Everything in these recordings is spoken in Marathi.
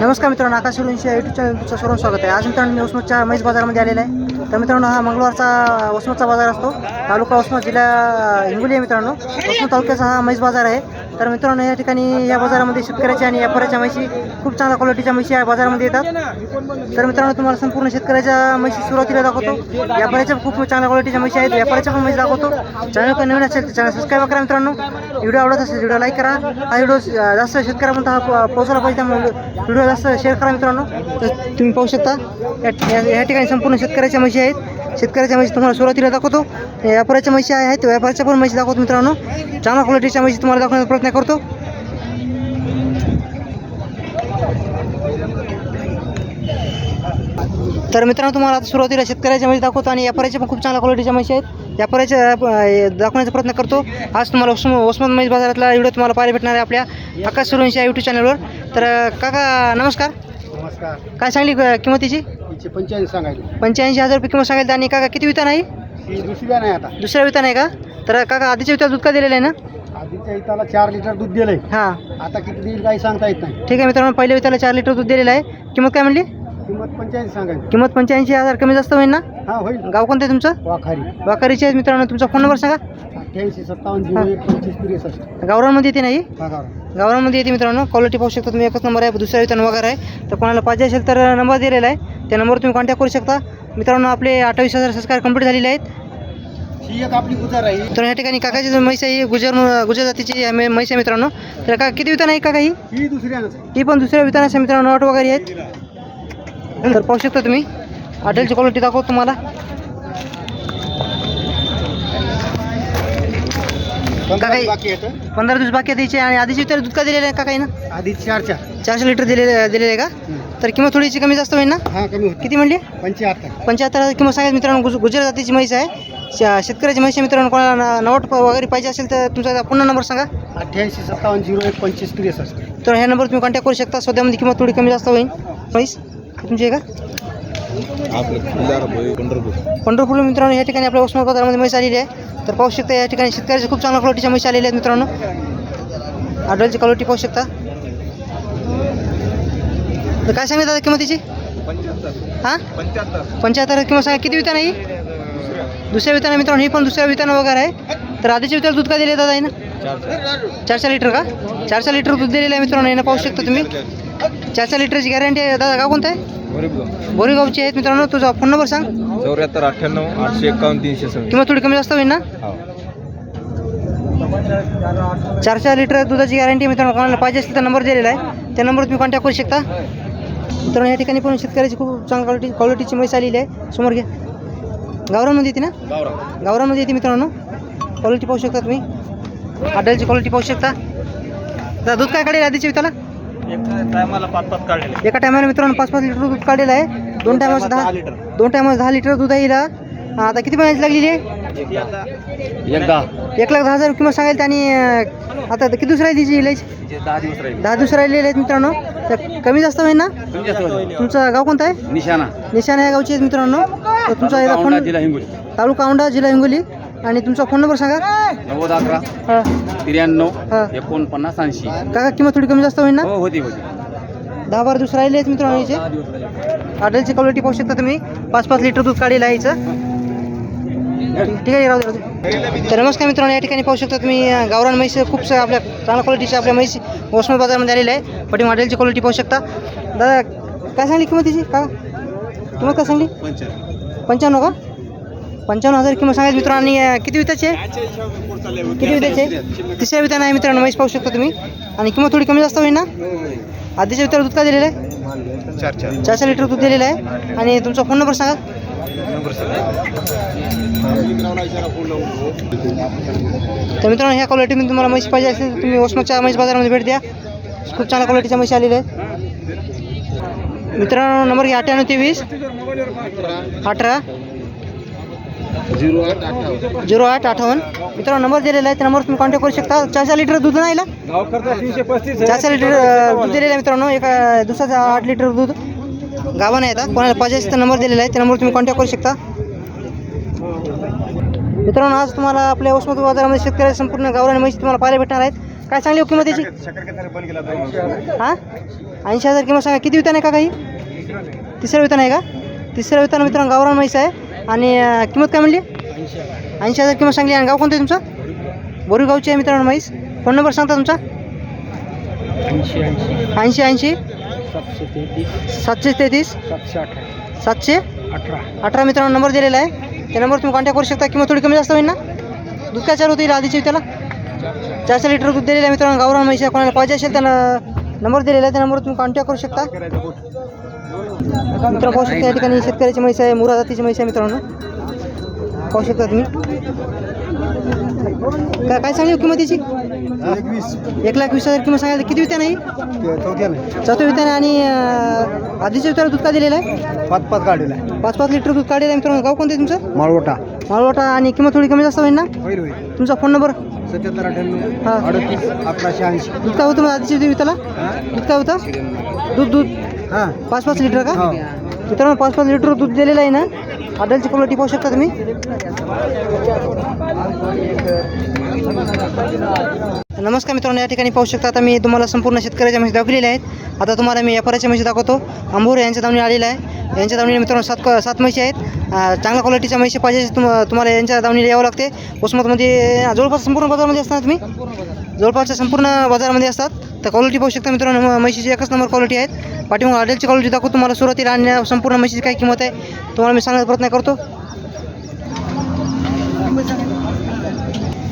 नमस्कार मित्रांनो आकाश रुंशी यूट्यूब चॅनलचं सर्व स्वागत आहे. आज मित्रांनो मी वसमतच्या मैस बाजारामध्ये आलेला आहे. तर मित्रांनो हा मंगळवारचा वसमतचा बाजार असतो. तालुका वसमत जिल्हा हिंगोली आहे मित्रांनो. वसमत तालुक्याचा हा मैस बाजार आहे. तर मित्रांनो या ठिकाणी या बाजारामध्ये शेतकऱ्याच्या आणि व्यापाऱ्याच्या म्हशी खूप चांगल्या क्वालिटीच्या म्हशी या बाजारामध्ये येतात. तर मित्रांनो तुम्हाला संपूर्ण शेतकऱ्याच्या म्हशी सुरुवातीला दाखवतो. व्यापाऱ्याच्या खूप चांगल्या क्वालिटीच्या म्हशी आहेत. व्यापाऱ्याच्या पण म्हशी दाखवतो. चॅनल पण नवीन असेल तर चॅनल सबस्क्राईब करा मित्रांनो. व्हिडिओ आवडत असेल व्हिडिओ लाईक करा. हा व्हिडिओ जास्त शेतकऱ्यापर्यंत हा पो- पोहोचला पाहिजे त्यामुळे व्हिडिओ जास्त शेअर करा मित्रांनो. तर तुम्ही पाहू शकता या- या ठिकाणी संपूर्ण शेतकऱ्याच्या म्हशी आहेत. शेतकऱ्याच्या म्हशी तुम्हाला सुरुवातीला दाखवतो. व्यापाऱ्याच्या म्हशी आहेत. व्यापाऱ्याच्या पण म्हशी दाखवतो मित्रांनो. चांगल्या क्वालिटीच्या म्हशी तुम्हाला दाखवण्याचा प्रयत्न करतो. तर मित्रांनो तुम्हाला आता सुरुवातीला शेतकऱ्याच्या म्हशी दाखवतो आणि व्यापाऱ्याच्या पण खूप चांगल्या क्वालिटीच्या म्हशी आहेत. व्यापाऱ्याच्या दाखवण्याचा प्रयत्न करतो. आज तुम्हाला उस्म उस्मान म्हैस बाजारातला व्हिडिओ तुम्हाला पाहायला भेटणार आहे आपल्या आकाश सुरवंशी या यूट्यूब चॅनलवर तर काका नमस्कार. नमस्कार. काय सांगली अं, किंमतीची? पंच्याऐंशी सांगायचे. पंच्याऐंशी हजार रुपये किंमत सांगितली आणि काका किती वितान आहे? ही दुसरी नाही आता. दुसऱ्या वितान आहे का? तर काका आधीच्या वितान दूध का दिलेलं आहे ना? आधीच्या इथला चार लिटर दूध दिलंय. हां. आता किती देईल काही सांगता येत नाही. ठीक आहे मित्रांनो पहिल्या विताला चार लिटर दूध दिलेलं आहे. किंमत काय म्हणली? किंमत पंच्याऐंशी सांगायची. किंमत पंच्याऐंशी हजार कमी जास्त होईल ना? हा होईल गाव कोणतं आहे तुमचं? वाखारी. वाकारीचे आहेत मित्रांनो तुमचा फोन नंबर सांगा. अठ्ठ्याऐंशी सत्तावन्न झिरो एक पंचवीस त्रेसष्ट. गावरांमध्ये येते नाही हा? गाव गावामध्ये येते मित्रांनो. क्वालिटी पाहू शकता तुम्ही. एकच नंबर आहे दुसऱ्या वितान वगैरे आहे. तर कोणाला पाहिजे असेल तर नंबर दिलेला आहे. त्या नंबरवर तुम्ही कॉन्टॅक्ट करू शकता. मित्रांनो आपले अठ्ठावीस हजार सबस्क्राईब कंप्लीट झालेले आहेत. ही एक आपली गुजार आहे. तर या ठिकाणी काकाची जो म्हैस आहे ही गुजर गुजर जातीची आहे मै- म्हैस आहे मित्रांनो. तर का किती वितान आहे काका ही? ही दुसरी आहे. ही पण दुसऱ्या वितानाच्या मित्रांनो नॉट वगैरे आहेत. तर पाहू शकता तुम्ही. हॉटेलची क्वालिटी दाखवतो तुम्हाला. काही- पंधरा दिवस बाकी आहे द्यायचे आणि आधीची वितान दूध का दिलेलं आहे काका ना आधी चार चार चारशे लिटर दिलेले दिलेले आहे का? तर किंमत थोडीशी कमी जास्त होईल ना? हा कमी किती म्हणली? पंच्याहत्तर. पंच्याहत्तर किंमत सांगायचं मित्रांनो. गुज गुजरात जातीची म्हैस आहे. शेतकऱ्याची म्हैस आहे मित्रांनो. कोणाला नवट वगैरे पाहिजे असेल तर तुमचा पुन्हा नंबर सांगा. अठ्ठ्याऐंशी सत्तावन्न झिरो एक पंचवीस त्रेसष्ट. तर ह्या नंबर तुम्ही कॉन्टॅक्ट करू शकता. सध्यामध्ये किंमत थोडी कमी जास्त होईल. म्हैस तुमची आहे का? पंढरपूर. मित्रांनो या ठिकाणी आपल्या उस्मान बाजारामध्ये म्हैस आलेली आहे. तर पाहू शकता या ठिकाणी शेतकऱ्याच्या खूप चांगल्या क्वालिटीच्या म्हैस आलेल्या आहेत मित्रांनो. आडलची क्वालिटी पाहू शकता. तर काय सांगितलं दादा किंमतीची? हां? पंच्याहत्तर. किंमत सांगा किती वितान आहे दुसऱ्या विताना मित्रांनो ही पण दुसऱ्या विताना वगैरे आहे. तर आधीच्या विताला दूध का दिले दादा ना चार चार लिटर का? चार चार लिटर दूध दिलेलं आहे मित्रांनो यांना पाहू शकता तुम्ही. चार चार लिटरची गॅरंटी आहे. दादा का कोणतं आहे? बोरीगावची आहेत मित्रांनो तुझा फोन नंबर सांग. चौऱ्याहत्तर अठ्ठ्याण्णव आठशे एकावन्न तीनशे सव्वीस. किंमत थोडी कमी जास्त होईल ना? हो. चार चार लिटर दुधाची गॅरंटी मित्रांनो कोणाला पाहिजे असेल तर नंबर दिलेला आहे. त्या नंबरवर तुम्ही कॉन्टॅक्ट करू शकता. मित्रांनो या ठिकाणी पण शेतकऱ्याची खूप चांगली क्वालिटी क्वालिटीची म्हैस आलेली आहे. समोर घ्या. गावरामध्ये येते ना? गावरामध्ये येते मित्रांनो. क्वालिटी पाहू शकता तुम्ही. हॉटेलची क्वालिटी पाहू शकता. दूध काय काढेल आधीच्या विताला टायमाला पाच पाच काढलेले एका टायमाला मित्रांनो पाच पाच लिटर दूध काढलेलं आहे. दोन टायमाचं दहा दोन टायमाचं दहा लिटर दूध आहे हिला. आता किती महिन्याची लागलेली आहे? एक लाख. दहा. हजार किंमत सांगायला आणि आता किती दुसऱ्या दिवशी इलाज दहा दिवस राहील. दहा दिवस राहिलेले आहेत मित्रांनो. तर कमी जास्त होईल ना? तुमचं गाव कोणतं आहे? निशाणा. निशाणा या गावचे आहेत मित्रांनो. तर तुमचा फोन तालुका औंढा जिल्हा हिंगोली. आणि तुमचा फोन नंबर सांगा. नव्वद अकरा हा. त्र्याण्णव एकोणपन्नास ऐंशी. काका किंमत थोडी कमी जास्त होईल ना? हो होती होती. दहा बारा दिवस राहिले आहेत मित्रांनो याचे दहा दिवस राहिले. हॉटेलची क्वालिटी पाहू शकता तुम्ही. पाच पाच लिटर दूध काढलेलं आहे याचं ठीक आहे राहू दे, राहू दे. तर नमस्कार मित्रांनो या ठिकाणी पाहू शकता तुम्ही अं, गावरान म्हैस खूप सा- आपल्या चांगल्या क्वालिटीच्या आपल्या म्हैस उस्मान बाजारामध्ये आलेल्या आहे. पटी हॉटेलची क्वालिटी पाहू शकता. दादा काय सांगली किंमतीची का किंमत काय सांगली? पंच्याण्णव का? पंच्याण्णव हजार किंमत सांगायची मित्रांनो आणि किती विताचे? किती विताचे? तिसऱ्या विताने आहे मित्रांनो म्हैस पाहू शकता तुम्ही. आणि किंमत थोडी कमी जास्त होईल ना? आधीच्या विताला दूध का दिलेलं आहे? चार चार. चारशे लिटर दूध दिलेलं आहे. आणि तुमचा फोन नंबर सांगा. तर मित्रांनो ह्या क्वालिटीमध्ये तुम्हाला म्हशी पाहिजे असेल तर तुम्ही ओसमाच्या म्हैस बाजारामध्ये भेट द्या. खूप चांगल्या क्वालिटीच्या म्हशी आलेल्या आहेत. मित्रांनो नंबर घ्या अठ्ठ्याण्णव तेवीस अठरा झिरो आठ अठ्ठावन्न. झिरो आठ अठ्ठावन्न. मित्रांनो नंबर दिलेला आहे त्या नंबर तुम्ही कॉन्टॅक्ट करू शकता. चार चार लिटर दूध नाही गाव चार चार लिटर दूध दिलेलं आहे मित्रांनो. एका दिवसाचं आठ लिटर दूध गावाने येतात कोणाला पाहिजे असेल तर नंबर दिलेला आहे त्या नंबरवर तुम्ही कॉन्टॅक्ट करू शकता. मित्रांनो आज तुम्हाला आपल्या वसमत बाजारामध्ये शेतकऱ्याच्या संपूर्ण गावरान म्हैस तुम्हाला पाहायला भेटणार आहेत. काय चांगली हो किंमत त्याची हां? ऐंशी हजार किंमत सांगा. किती वितान आहे का काही? तिसऱ्या वितान आहे का? तिसऱ्या वितान मित्रांनो गावरान म्हैस आहे. आणि किंमत काय म्हणली? ऐंशी हजार. किंमत सांगली. आणि गाव कोणतं आहे तुमचं? बोरीगावची आहे मित्रांनो म्हैस. फोन नंबर सांगता तुमचा? ऐंशी ऐंशी. सातशे तेहतीस. सातशे अठरा. अठरा. मित्रांनो नंबर दिलेला आहे. त्या नंबर तुम्ही कॉन्टॅक्ट करू शकता. किंवा थोडी कमी जास्त होईल ना? दूध काय चालू होतील आधीची त्याला चारशे लिटर दूध दिलेलं आहे मित्रांनो. गावरान म्हैस आहे. कोणाला पाहिजे असेल तर नंबर दिलेला आहे. त्या नंबरवर तुम्ही कॉन्टॅक्ट करू शकता. मित्रांनो पाहू शकता या ठिकाणी शेतकऱ्याची म्हैस आहे मुरा जातीची म्हैस आहे मित्रांनो. पाहू शकता तुम्ही. काय काय सांगली किंमत याची? एकवीस. एक लाख वीस हजार किंमत सांगायला किती वित्या नाही? चौथ्या वित्याने आणि आधीच्या वित्याला दूध का दिलेलं आहे? पाच पाच गाडीला आहे. पाच पाच लिटर दूध काढलेलं आहे मित्रांनो? गाव कोणतं आहे तुमचं? माळवटा. मालवटा आणि किंमत थोडी कमी जास्त होईल ना? तुमचा फोन नंबर सत्याहत्तर हा. अठ्ठ्याण्णव अडतीस अकराशे ऐंशी. दूध काय होतं मग आधीच्या वित्याला दूध काय होतं? दूध दूध. हां. पाच पाच लिटर का? हो. मित्रांनो पाच पाच लिटर दूध दिलेलं आहे ना? आडलची क्वालिटी पाहू शकता तुम्ही? नमस्कार मित्रांनो या ठिकाणी पाहू शकता आता मी तुम्हाला संपूर्ण शेतकऱ्याच्या म्हशी दाखवलेल्या आहेत. आता तुम्हाला मी व्यापाऱ्याच्या म्हशी दाखवतो. अंबोरे यांच्या दावणी आलेला आहे. यांच्या दावणीला मित्रांनो सात क- सात म्हशी आहेत. अं, चांगल्या क्वालिटीच्या म्हशी पाहिजे असेल तुम तुम्हाला यांच्या दावणीला यावं लागते. उस्मतमध्ये जवळपास संपूर्ण बाजारामध्ये असतात तुम्ही? जवळपासच्या संपूर्ण बाजारामध्ये असतात. तर क्वालिटी पाहू शकता मित्रांनो म्हशीची एकच नंबर क्वालिटी आहेत. पाठीमाग हॉटेलची क्वालिटी दाखवतो तुम्हाला. सुरुवातीला आणि संपूर्ण म्हशीची काय किंमत आहे तुम्हाला मी सांगण्याचा प्रयत्न करतो.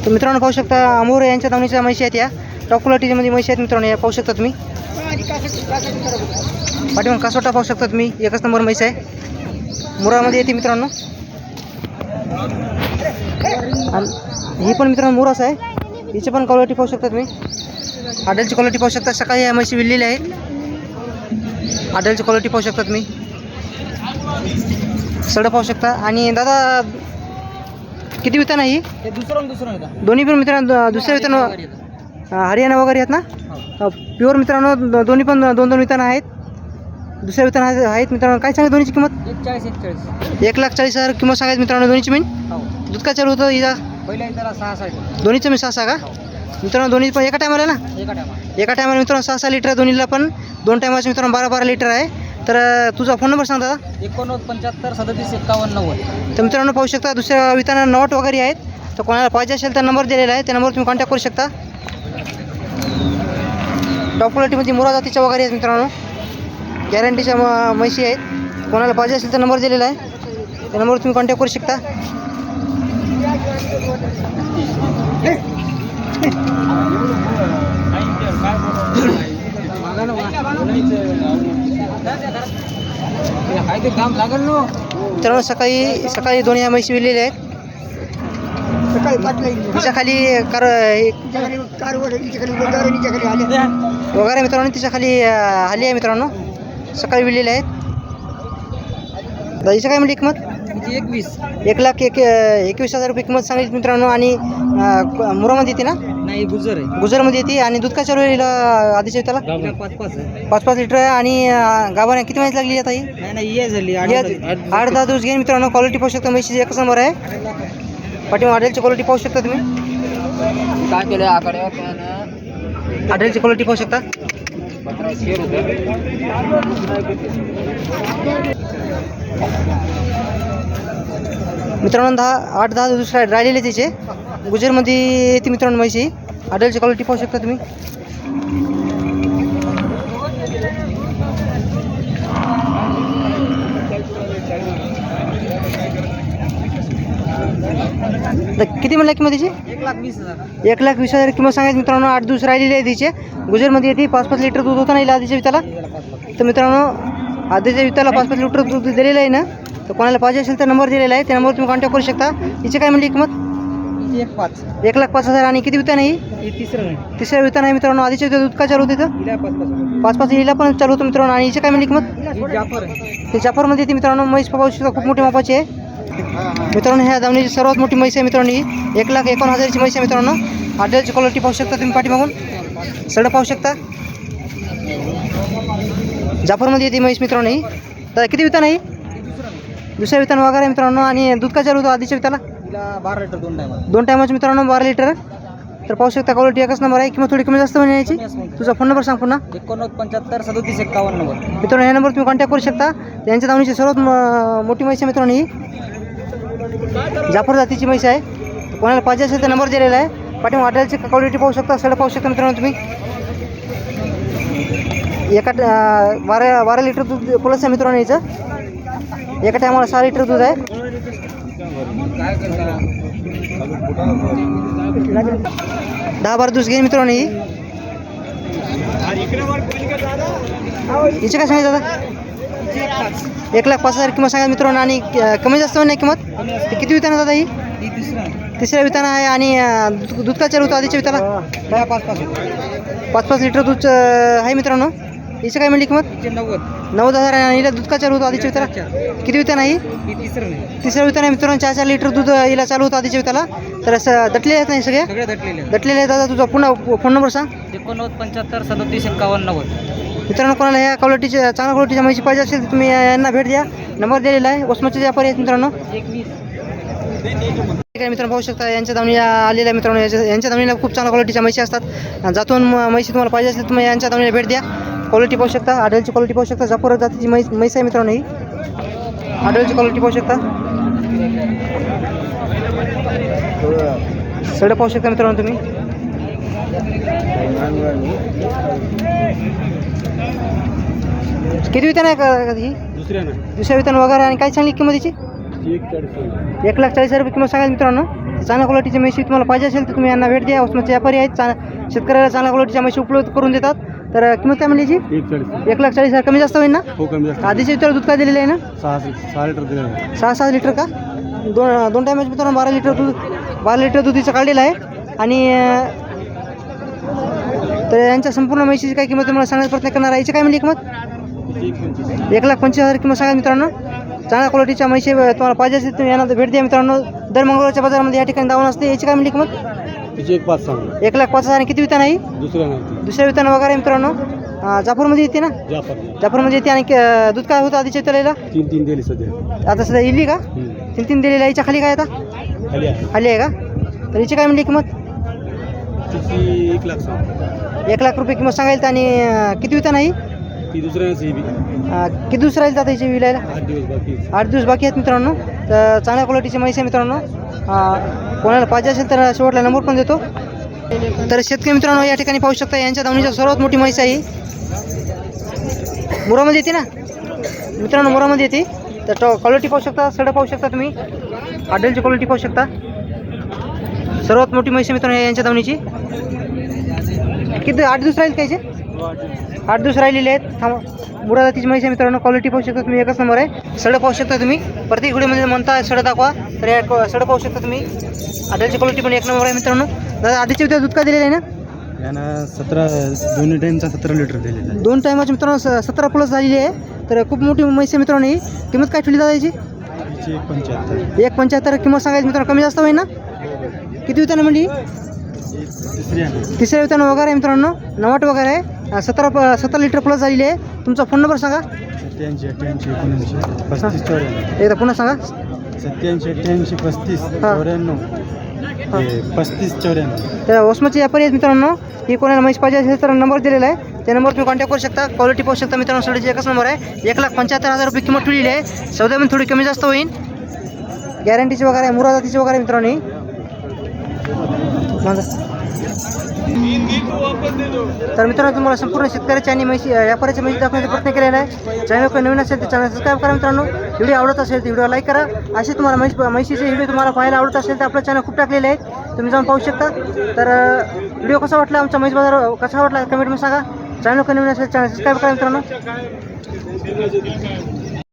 तर मित्रांनो पाहू शकता अमोर यांच्या दावणीच्या म्हशी आहेत या. टॉप क्वालिटीमध्ये म्हशी आहेत मित्रांनो या पाहू शकता तुम्ही. पाठीमाग कासोटा पाहू शकता तुम्ही. एकच नंबर म्हैस आहे. मुरामध्ये येते मित्रांनो. आणि ही पण मित्रांनो मुरास आहे. हिची पण क्वालिटी पाहू शकता तुम्ही. आडलची क्वालिटी पाहू शकता. सकाळी या म्हशी विल्लेल्या आहेत आडलची क्वालिटी पाहू शकता तुम्ही. सडं पाहू शकता. आणि दादा किती वितान आहे ही दुसरं दुसरं दोन्ही पण मित्रांनो दुसऱ्या वितान हरियाणा वगैरे आहेत ना? प्युअर मित्रांनो द- दोन्ही पण दोन दोन वितान आहेत. दुसऱ्या वितान आहेत मित्रांनो. काय सांगा दोन्हीची किंमत? एक चाळीस एक चाळीस. एक लाख चाळीस हजार किंमत सांगायची मित्रांनो दोन्हीची मीन हो. दूध काय चालू होतं हिचा पहिल्या त्याला सहा साठ. दोन्हीचं मी सहा सहा का मित्रांनो दोन्ही पण एका टायमाला ना? एका टायमा एका टायमाला मित्रांनो सहा सहा लिटर दोन्हीला पण दोन टायमाचे मित्रांनो बारा बारा लिटर आहे. तर तुझा फोन नंबर सांग दादा. एकोणनव्वद पंच्याहत्तर सदतीस एक्कावन्न नव्वद. तर मित्रांनो पाहू शकता दुसऱ्या विताना नॉट वगैरे आहेत. तर कोणाला पाहिजे असेल तर नंबर दिलेला आहे. त्या नंबरवर तुम्ही कॉन्टॅक्ट करू शकता. टॉप क्वालिटीमध्ये मुरा जातीच्या वगैरे आहेत मित्रांनो. गॅरंटीच्या म म्हशी आहेत. कोणाला पाहिजे असेल तर नंबर दिलेला आहे. त्या नंबरवर तुम्ही कॉन्टॅक्ट करू शकता. मित्रांनो सकाळी सकाळी दोन या म्हशी विलेल्या आहेत. सकाळी पाचला तिच्या खाली कार हे- वगैरे मित्रांनो तिच्या खाली अं, आली आहे मित्रांनो. सकाळी विलेल्या आहेत. दाजीचं काय म्हणली किंमत किती एकवीस. एक लाख एक एकवीस हजार रुपये किंमत सांगितली मित्रांनो आणि मुरामध्ये येते ना? नाही गुजर आहे. गुजरमध्ये येते आणि दूध आहे हिला आधीच्या त्याला पाच पाच पाच पाच लिटर आहे आणि अं, गावाने किती महिन्यात लागली आता ही? नाही नाही ये झाली. आठ दहा दिवस. घेईन मित्रांनो. क्वालिटी पाहू शकता म्हशीची एकच नंबर आहे. पाठी हॉटेलची क्वालिटी पाहू शकता तुम्ही. काय केलं आकडे हॉटेलची क्वालिटी पाहू शकता. मित्रांनो दहा आठ दहा दिवस राहिलेले तिचे. गुजरमध्ये येते मित्रांनो म्हैशी. आढळची क्वालिटी पाहू शकता तुम्ही. तर किती म्हणला किंमत तिची? एक लाख वीस हजार एक लाख वीस हजार किंमत सांगायची मित्रांनो. आठ दिवस राहिलेले आहे तिचे. गुजरमध्ये येते पाच पाच लिटर दूध होतं नाही हिला आधीच्या तर मित्रांनो आधीच्या विताला पाच पाच लिटर दूध दिलेलं आहे ना तर कोणाला पाहिजे असेल तर नंबर दिलेला आहे त्या नंबरवर तुम्ही कॉन्टॅक्ट करू शकता. हिची काय म्हणली किंमत? एक पाच. एक लाख पाच हजार. आणि किती विता नाही? हे तिसरं तिसऱ्या विता नाही मित्रांनो. आधीच्या दूध काय चालू होतं हिला पाच पाच हिला पण चालू होतं मित्रांनो. आणि हिची काय म्हणली किंमत? जाफर आहे. ते जाफरमध्ये येते मित्रांनो पाहू शकता खूप मोठी मापाची आहे. मित्रांनो ह्या दावणीची सर्वात मोठी म्हैस आहे मित्रांनो ही. एक लाख एकोण हजारची म्हैस आहे मित्रांनो. हॉटेलची क्वालिटी पाहू शकता तुम्ही पाठीमागून. सडं पाहू शकता. जाफरमध्ये येते म्हैस मित्रांनो ही. दादा किती वितान आहे? दुसऱ्या वितान वगैरे आहे मित्रांनो. आणि दूध का चालू होतं आधीच्या विताला तिला बारा लिटर दोन टायमा दोन टायमाचे मित्रांनो बारा लिटर. तर पाहू शकता क्वालिटी एकच नंबर आहे. किंवा थोडी कमी जास्त होईल याची. तुझा फोन नंबर सांग पुन्हा. एकोणनव्वद पंच्याहत्तर सदोतीस एक्कावन्न नव्वद. मित्रांनो या नंबर तुम्ही कॉन्टॅक्ट करू शकता. यांच्या दावणीची सर्वात म- मोठी म्हैस आहे मित्रांनो ही. जाफर जातीची म्हैस आहे. तर कोणाला पाहिजे असेल तर नंबर दिलेला आहे. पाठी हॉटेलची क्वालिटी पाहू शकता. सड पाहू शकता मित्रांनो तुम्ही. एका बारा बारा लिटर दूध प्लस आहे मित्रांनो याचं. एका टायमाला सहा लिटर दूध आहे. दहा बारा दिवस घेईन मित्रांनो ही. हिचे काय सांगायचं दादा एक लाख पाच हजार किंमत सांगा मित्रांनो. आणि कमी जास्त नाही किंमत. ते किती विताना दादा ही? तिसरा तिसऱ्या विताना आहे आणि दूध दूध का चालू होतं आधीच्या विताला? दहा पाच पाच. लिटर दूध आहे मित्रांनो. हिचं काय म्हणली किंमत? नव्वद. नव्वद हजार आहे आणि हिला दूध का चालू होतं आधीच्या विताला किती विताना ही ही तिसरं नाही. तिसऱ्या मित्रांनो चार चार लिटर दूध हिला चालू होतं आधीच्या विताला तर असं दटलेले आहेत नाही सगळे? सगळे दटलेले आहेत. दटलेले आहेत. दादा तुझा पुन्हा फोन नंबर सांग. एकोणनव्वद पंच्याहत्तर सदोतीस एक्कावन्न नव्वद मित्रांनो कोणाला ह्या क्वालिटीच्या चांगल्या क्वालिटीच्या माहिती पाहिजे असेल तर तुम्ही यांना भेट द्या. नंबर दिलेला आहे. ओसमाचे व्यापारी आहेत मित्रांनो. ठीक आहे मित्रांनो पाहू शकता. यांच्या दावणी आलेल्या मित्रांनो. यांच्या यांच्या खूप चांगल्या क्वालिटीच्या म्हशी असतात. आणि जातून म- म्हशी तुम्हाला पाहिजे असेल तर तुम्ही यांच्या दावणीला भेट द्या. क्वालिटी पाहू शकता आडलची क्वालिटी पाहू शकता. जापूर जातीची म्हैस म्हैस आहे मित्रांनो ही. आडलची क्वालिटी पाहू शकता. सड पाहू शकता मित्रांनो तुम्ही. किती वितान आहे का ही? दुसऱ्या वितान वगैरे आणि काय सांगली किंमतीची एक लाख चाळीस हजार रुपये किंमत सांगाल मित्रांनो. चांगल्या क्वालिटीची म्हशी तुम्हाला पाहिजे असेल तर तुम्ही यांना भेट द्या. उस्माचे व्यापारी आहेत. चा शेतकऱ्याला चांगल्या क्वालिटीच्या म्हशी उपलब्ध करून देतात. तर किंमत काय म्हणली याची? एक लाख चाळीस हजार. कमी जास्त होईल ना? हो कमी जास्त. आधीचे वितर दूध काय दिलेलं आहे ना? सहा सहा लिटर सहा सहा लिटर का? दोन दोन टायमाचे मित्रांनो बारा लिटर दूध बारा लिटर दुधीचं काढलेलं आहे. आणि तर यांच्या संपूर्ण म्हशीची काय किंमत तुम्हाला सांगण्याचा प्रयत्न करणार आहे. याची काय म्हणली किंमत? एक लाख पंचवीस हजार किंमत सांगा मित्रांनो. चांगल्या क्वालिटीच्या म्हशी अं, तुम्हाला पाहिजे असेल तुम्ही यांना भेट द्या मित्रांनो. दर मंगळवारच्या बाजारामध्ये या ठिकाणी दावण असते. याची काय म्हणली किंमत? तिची एक पाच सांग. एक लाख पाच हजार आणि किती वितान आहे दुसऱ्या नाही दुसऱ्या वितान वगैरे आहे मित्रांनो. अं, जाफरमध्ये येते ना? जाफर. जाफरमध्ये येते आणि क- दूध काय होतं आधीच्या विताला तीन तीन दिली सध्या. आता सध्या इल्ली का? तीन तीन दिलेली आहे. याच्या खाली काय आता? खाली आहे. आहे का? तर हिची काय म्हणली किंमत? तिची एक लाख सांग. एक लाख रुपये किंमत सांगायला आणि अं, किती वितान आहे ती दुसऱ्या बी. अं, किती दिवस राहील आता हिची विलायला? आठ दिवस बाकी आठ दिवस बाकी आहेत मित्रांनो. तर चांगल्या क्वालिटीची म्हैस आहे मित्रांनो. अं, कोणाला पाहिजे असेल तर शेवटला नंबर पण देतो. तर शेतकरी मित्रांनो या ठिकाणी पाहू शकता यांच्या दावणीची सर्वात मोठी म्हैस आहे मुरामध्ये येते ना? मित्रांनो मुरामध्ये येते. तर क्वालिटी पाहू शकता सडं पाहू शकता तुम्ही. हॉटेलची क्वालिटी पाहू शकता. सर्वात मोठी म्हैस आहे मित्रांनो यांच्या धावणीची किती आठ दिवस राहील काहीचे आठ दिवस राहिलेले आहेत. थांबा. मुरा जातीची म्हैस आहे मित्रांनो. क्वालिटी पाहू शकता तुम्ही एकच नंबर आहे. सड पाहू शकता तुम्ही. प्रत्येक व्हिडिओमध्ये म्हणता सड दाखवा. तर या क- सड पाहू शकता तुम्ही. हॉटेलची क्वालिटी पण एक नंबर आहे मित्रांनो. दादा आधीचे उद्या दूध का दिलेलं आहे ना? यानं सतरा दोन्ही टाईमचा सतरा लिटर दिलेला आहे. दोन टायमाची मित्रांनो सतरा प्लस झालेली आहे. तर खूप मोठी म्हैस आहे मित्रांनो ही. किंमत काय ठेवली दादा याची तिची एक पंच्याहत्तर. एक पंच्याहत्तर किंमत सांगायची मित्रांनो कमी जास्त होईल ना? किती वितानं म्हणजे तिसऱ्या वितानं वगैरे आहे मित्रांनो. नवाट वगैरे आहे. अं, सतरा प- सतरा लिटर प्लस झालेली आहे. तुमचा फोन नंबर सांगा. सत्याऐंशी अठ्ठ्याऐंशी एकोणऐंशी पस्तीस चौऱ्याण्णव. एकदा पुन्हा सांगा. सत्याऐंशी अठ्ठ्याऐंशी पस्तीस हा. चौऱ्याण्णव. हा. पस्तीस चौऱ्याण्णव. तर ओसमाचे व्यापारी आहेत मित्रांनो. ही कोणाला म्हैस पाहिजे असेल तर नंबर दिलेला आहे. त्या नंबर तुम्ही कॉन्टॅक्ट करू शकता. क्वालिटी पाहू शकता मित्रांनो. सडीची एकच नंबर आहे. एक लाख पंच्याहत्तर हजार रुपये किंमत ठेवलेली आहे. सौद्यामध्ये थोडी कमी जास्त होईल. गॅरंटीची वगैरे मुरा जातीची वगैरे मित्रांनो ही. माझा तर मित्रांनो तुम्हाला संपूर्ण शेतकऱ्याची आणि माहिती व्यापाऱ्याची माहिती दाखवण्याचा प्रयत्न केलेला आहे. चॅनल काही नवीन असेल तर चॅनल सबस्क्राईब करा मित्रांनो. व्हिडिओ आवडत असेल तर व्हिडिओ लाईक करा. असे तुम्हाला म्हैस म्हशीचे व्हिडिओ तुम्हाला पाहायला आवडत असेल तर आपलं चॅनल खूप टाकलेले आहेत. तुम्ही जाऊन पाहू शकता. तर व्हिडिओ कसा वाटला आमचा म्हैस बाजार? कसा वाटला? कमेंटमध्ये सांगा. चॅनल काही नवीन असेल चॅनल सबस्क्राईब करा मित्रांनो.